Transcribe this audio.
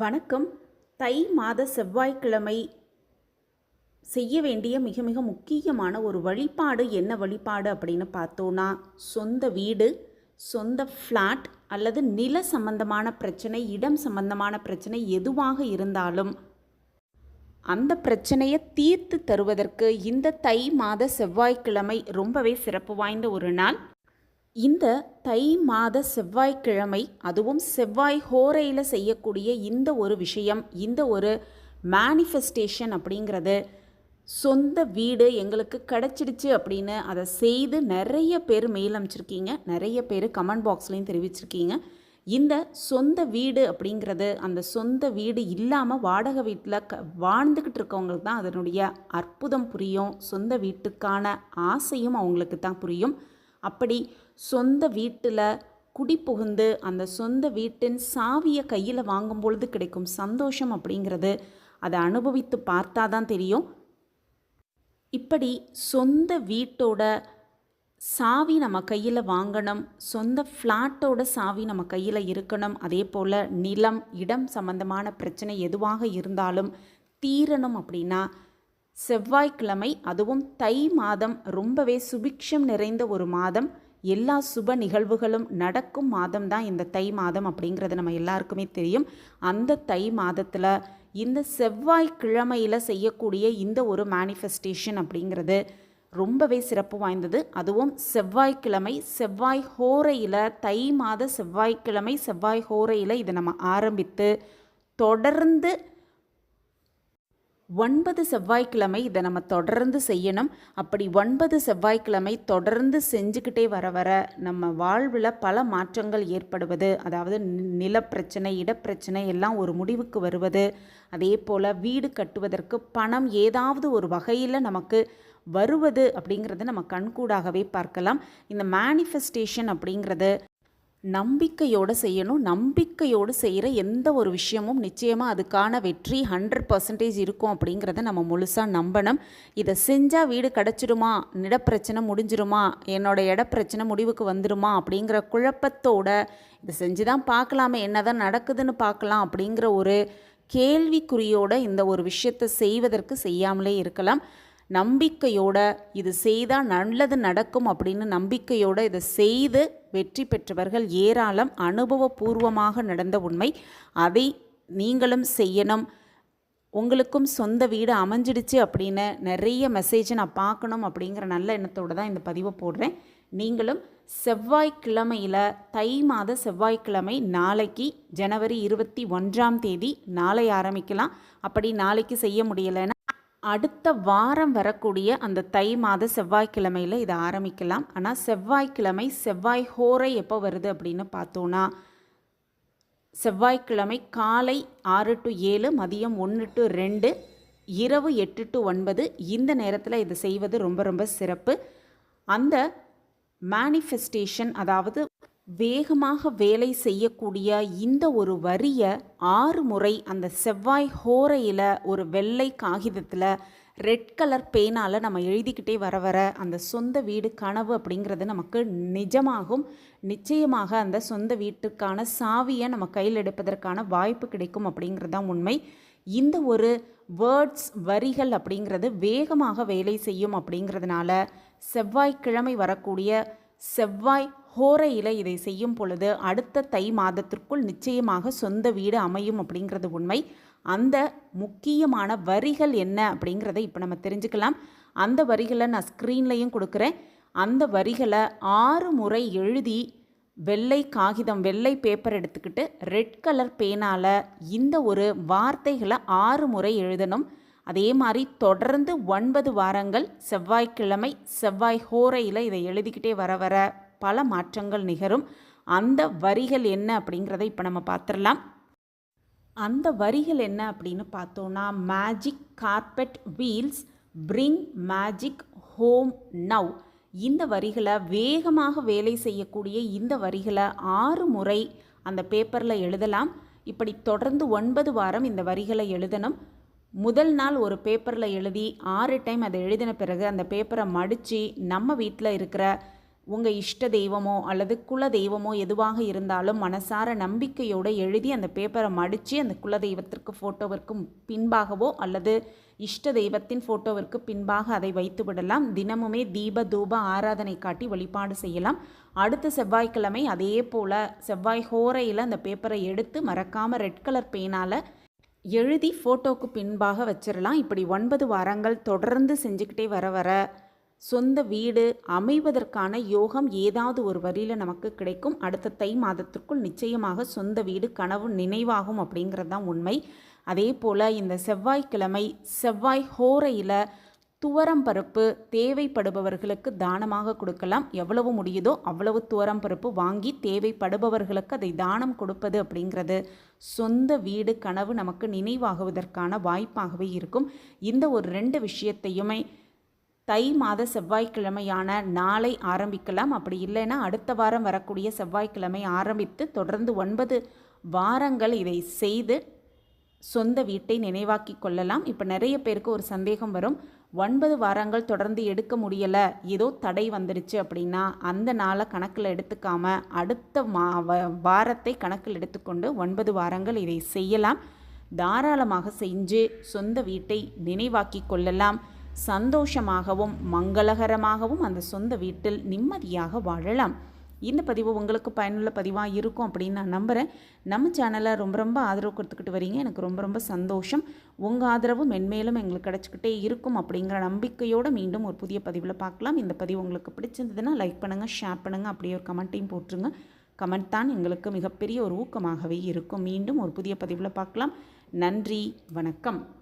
வணக்கம். தை மாத செவ்வாய்க்கிழமை செய்ய வேண்டிய மிக மிக முக்கியமான ஒரு வழிபாடு என்ன வழிபாடு அப்படின்னு பார்த்தோன்னா சொந்த வீடு சொந்த ஃப்ளாட் அல்லது நில சம்பந்தமான பிரச்சனை இடம் சம்பந்தமான பிரச்சனை எதுவாக இருந்தாலும் அந்த பிரச்சனையை தீர்த்து தருவதற்கு இந்த தை மாத செவ்வாய்க்கிழமை ரொம்பவே சிறப்பு வாய்ந்த ஒரு நாள். இந்த தை மாத செவ்வாய்க்கிழமை அதுவும் செவ்வாய் ஹோரையில் செய்யக்கூடிய இந்த ஒரு விஷயம் இந்த ஒரு மேனிஃபெஸ்டேஷன் அப்படிங்கிறது சொந்த வீடு எங்களுக்கு கிடச்சிடுச்சு அப்படின்னு அதை செய்து நிறைய பேர் மெயில் அமைச்சிருக்கீங்க நிறைய பேர் கமெண்ட் பாக்ஸ்லேயும் தெரிவிச்சிருக்கீங்க. இந்த சொந்த வீடு அப்படிங்கிறது அந்த சொந்த வீடு இல்லாமல் வாடகை வீட்டில் க வாழ்ந்துக்கிட்டு இருக்கவங்களுக்கு தான் அதனுடைய அற்புதம் புரியும். சொந்த வீட்டுக்கான ஆசையும் அவங்களுக்கு தான் புரியும். அப்படி சொந்த வீட்டில் குடி புகுந்து அந்த சொந்த வீட்டின் சாவியை கையில் வாங்கும் பொழுது கிடைக்கும் சந்தோஷம் அப்படிங்கிறது அதை அனுபவித்து பார்த்தா தான் தெரியும். இப்படி சொந்த வீட்டோட சாவி நம்ம கையில் வாங்கணும் சொந்த ஃப்ளாட்டோட சாவி நம்ம கையில் இருக்கணும் அதே போல் நிலம் இடம் சம்பந்தமான பிரச்சனை எதுவாக இருந்தாலும் தீரணும் அப்படின்னா செவ்வாய்க்கிழமை அதுவும் தை மாதம் ரொம்பவே சுபிக்ஷம் நிறைந்த ஒரு மாதம். எல்லா சுப நிகழ்வுகளும் நடக்கும் மாதம் தான் இந்த தை மாதம் அப்படிங்கிறது நம்ம எல்லாருக்குமே தெரியும். அந்த தை மாதத்தில் இந்த செவ்வாய்க்கிழமையில் செய்யக்கூடிய இந்த ஒரு மேனிஃபெஸ்டேஷன் அப்படிங்கிறது ரொம்பவே சிறப்பு வாய்ந்தது. அதுவும் செவ்வாய்க்கிழமை செவ்வாய் ஹோரையில் தை மாத செவ்வாய்க்கிழமை செவ்வாய் ஹோரையில் இதை நம்ம ஆரம்பித்து தொடர்ந்து ஒன்பது செவ்வாய்க்கிழமை இதை நம்ம தொடர்ந்து செய்யணும். அப்படி ஒன்பது செவ்வாய்க்கிழமை தொடர்ந்து செஞ்சுக்கிட்டே வர வர நம்ம வாழ்வில் பல மாற்றங்கள் ஏற்படுவது அதாவது நிலப்பிரச்சனை இடப்பிரச்சனை எல்லாம் ஒரு முடிவுக்கு வருவது. அதே போல் வீடு கட்டுவதற்கு பணம் ஏதாவது ஒரு வகையில் நமக்கு வருவது அப்படிங்கிறத நம்ம கண்கூடாகவே பார்க்கலாம். இந்த மேனிஃபெஸ்டேஷன் அப்படிங்கிறது நம்பிக்கையோடு செய்யணும். நம்பிக்கையோடு செய்கிற எந்த ஒரு விஷயமும் நிச்சயமாக அதுக்கான வெற்றி ஹண்ட்ரட் பர்சன்டேஜ் இருக்கும் அப்படிங்கிறத நம்ம முழுசாக நம்பணும். இதை செஞ்சால் வீடு கிடச்சிடுமா? இடப்பிரச்சனை முடிஞ்சிருமா என்னோட இடப்பிரச்சனை முடிவுக்கு வந்துடுமா? அப்படிங்கிற குழப்பத்தோட இதை செஞ்சு தான் பார்க்கலாமே. என்ன தான் நடக்குதுன்னு பார்க்கலாம் அப்படிங்கிற ஒரு கேள்விக்குறியோட இந்த ஒரு விஷயத்தை செய்வதற்கு செய்யாமலே இருக்கலாம். நம்பிக்கையோட இது செய்தால் நல்லது நடக்கும் அப்படின்னு நம்பிக்கையோட இதை செய்து வெற்றி பெற்றவர்கள் ஏராளம். அனுபவபூர்வமாக நடந்த உண்மை. அதை நீங்களும் செய்யணும். உங்களுக்கும் சொந்த வீடு அமைஞ்சிடுச்சு அப்படின்னு நிறைய மெசேஜை நான் பார்க்கணும் அப்படிங்கிற நல்ல எண்ணத்தோடு தான் இந்த பதிவை போடுறேன். நீங்களும் செவ்வாய்க்கிழமையில் தை மாத செவ்வாய்க்கிழமை நாளைக்கு ஜனவரி இருபத்தி ஒன்றாம் தேதி நாளை ஆரம்பிக்கலாம். அப்படி நாளைக்கு செய்ய முடியலைன்னா அடுத்த வாரம் வரக்கூடிய அந்த தை மாத செவ்வாய்க்கிழமையில் இதை ஆரம்பிக்கலாம். ஆனால் செவ்வாய்க்கிழமை செவ்வாய் ஹோரை எப்போ வருது அப்படின்னு பார்த்தோன்னா செவ்வாய்க்கிழமை காலை ஆறு டு ஏழு மதியம் ஒன்று டு ரெண்டு இரவு எட்டு டு ஒன்பது இந்த நேரத்தில் இதை செய்வது ரொம்ப ரொம்ப சிறப்பு. அந்த மேனிஃபெஸ்டேஷன் அதாவது வேகமாக வேலை செய்யக்கூடிய இந்த ஒரு வரியை ஆறு முறை அந்த செவ்வாய் ஹோரையில் ஒரு வெள்ளை காகிதத்தில் ரெட் கலர் பேனால் நம்ம எழுதிக்கிட்டே வர வர அந்த சொந்த வீடு கனவு அப்படிங்கிறது நமக்கு நிஜமாகும். நிச்சயமாக அந்த சொந்த வீட்டுக்கான சாவியை நம்ம கையில் எடுப்பதற்கான வாய்ப்பு கிடைக்கும் அப்படிங்கிறது தான் உண்மை. இந்த ஒரு வேர்ட்ஸ் வரிகள் அப்படிங்கிறது வேகமாக வேலை செய்யும் அப்படிங்கிறதுனால செவ்வாய்க்கிழமை வரக்கூடிய செவ்வாய் ஹோரையில் இதை செய்யும் பொழுது அடுத்த தை மாதத்திற்குள் நிச்சயமாக சொந்த வீடு அமையும் அப்படிங்கிறது உண்மை. அந்த முக்கியமான வரிகள் என்ன அப்படிங்கிறத இப்போ நம்ம தெரிஞ்சுக்கலாம். அந்த வரிகளை நான் ஸ்க்ரீன்லையும் கொடுக்குறேன். அந்த வரிகளை ஆறு முறை எழுதி வெள்ளை காகிதம் வெள்ளை பேப்பர் எடுத்துக்கிட்டு ரெட் கலர் பேனால் இந்த ஒரு வார்த்தைகளை ஆறு முறை எழுதணும். அதே மாதிரி தொடர்ந்து ஒன்பது வாரங்கள் செவ்வாய்க்கிழமை செவ்வாய் ஹோரையில் இதை எழுதிக்கிட்டே வர வர பல மாற்றங்கள் நிகழும். அந்த வரிகள் என்ன அப்படிங்கிறத இப்போ நம்ம பார்த்துடலாம். அந்த வரிகள் என்ன அப்படின்னு பார்த்தோன்னா magic carpet wheels bring magic home now இந்த வரிகளை வேகமாக வேலை செய்யக்கூடிய இந்த வரிகளை ஆறு முறை அந்த பேப்பரில் எழுதலாம். இப்படி தொடர்ந்து ஒன்பது வாரம் இந்த வரிகளை எழுதணும். முதல் நாள் ஒரு பேப்பரில் எழுதி ஆறு டைம் அதை எழுதின பிறகு அந்த பேப்பரை மடித்து நம்ம வீட்டில் இருக்கிற உங்கள் இஷ்ட தெய்வமோ அல்லது குல தெய்வமோ எதுவாக இருந்தாலும் மனசார நம்பிக்கையோடு எழுதி அந்த பேப்பரை மடித்து அந்த குல தெய்வத்திற்கு ஃபோட்டோவிற்கு பின்பாகவோ அல்லது இஷ்ட தெய்வத்தின் ஃபோட்டோவிற்கு பின்பாக அதை வைத்து விடலாம். தினமுமே தீப தூப ஆராதனை காட்டி வழிபாடு செய்யலாம். அடுத்த செவ்வாய்க்கிழமை அதே போல் செவ்வாய் ஹோரையில் அந்த பேப்பரை எடுத்து மறக்காமல் ரெட் கலர் பெயினால் எழுதி ஃபோட்டோவுக்கு பின்பாக வச்சிடலாம் இப்படி ஒன்பது வாரங்கள் தொடர்ந்து செஞ்சுக்கிட்டே வர வர சொந்த வீடு அமைவதற்கான யோகம் ஏதாவது ஒரு வரியில் நமக்கு கிடைக்கும். அடுத்த தை மாதத்திற்குள் நிச்சயமாக சொந்த வீடு கனவு நினைவாகும் அப்படிங்கிறது தான் உண்மை. அதே போல் இந்த செவ்வாய்க்கிழமை செவ்வாய் ஹோரையில் துவரம் பருப்பு தேவைப்படுபவர்களுக்கு தானமாக கொடுக்கலாம். எவ்வளவு முடியுதோ அவ்வளவு துவரம் பருப்பு வாங்கி தேவைப்படுபவர்களுக்கு அதை தானம் கொடுப்பது அப்படிங்கிறது சொந்த வீடு கனவு நமக்கு நினைவாகுவதற்கான வாய்ப்பாகவே இருக்கும். இந்த ஒரு ரெண்டு விஷயத்தையுமே தை மாத செவ்வாய்க்கிழமையான நாளை ஆரம்பிக்கலாம். அப்படி இல்லைன்னா அடுத்த வாரம் வரக்கூடிய செவ்வாய்க்கிழமை ஆரம்பித்து தொடர்ந்து ஒன்பது வாரங்கள் இதை செய்து சொந்த வீட்டை நினைவாக்கி கொள்ளலாம். இப்போ நிறைய பேருக்கு ஒரு சந்தேகம் வரும். ஒன்பது வாரங்கள் தொடர்ந்து எடுக்க முடியலை. ஏதோ தடை வந்துடுச்சு அப்படின்னா அந்த நாளை கணக்கில் எடுத்துக்காம அடுத்த மா வாரத்தை கணக்கில் எடுத்துக்கொண்டு ஒன்பது வாரங்கள் இதை செய்யலாம். தாராளமாக செஞ்சு சொந்த வீட்டை நினைவாக்கி கொள்ளலாம். சந்தோஷமாகவும் மங்களகரமாகவும் அந்த சொந்த வீட்டில் நிம்மதியாக வாழலாம். இந்த பதிவு உங்களுக்கு பயனுள்ள பதிவாக இருக்கும் அப்படின்னு நான் நம்புகிறேன் நம்ம சேனலை ரொம்ப ரொம்ப ஆதரவு கொடுத்துக்கிட்டு வரீங்க. எனக்கு ரொம்ப ரொம்ப சந்தோஷம். உங்கள் ஆதரவு மென்மேலும் எங்களுக்கு கிடச்சிக்கிட்டே இருக்கும் அப்படிங்கிற நம்பிக்கையோடு மீண்டும் ஒரு புதிய பதிவில் பார்க்கலாம். இந்த பதிவு உங்களுக்கு பிடிச்சிருந்ததுன்னா லைக் பண்ணுங்கள் ஷேர் பண்ணுங்கள் அப்படியே ஒரு கமெண்ட்டையும் போட்டுருங்க. கமெண்ட் தான் எங்களுக்கு மிகப்பெரிய ஒரு ஊக்கமாகவே இருக்கும். மீண்டும் ஒரு புதிய பதிவில் பார்க்கலாம். நன்றி வணக்கம்.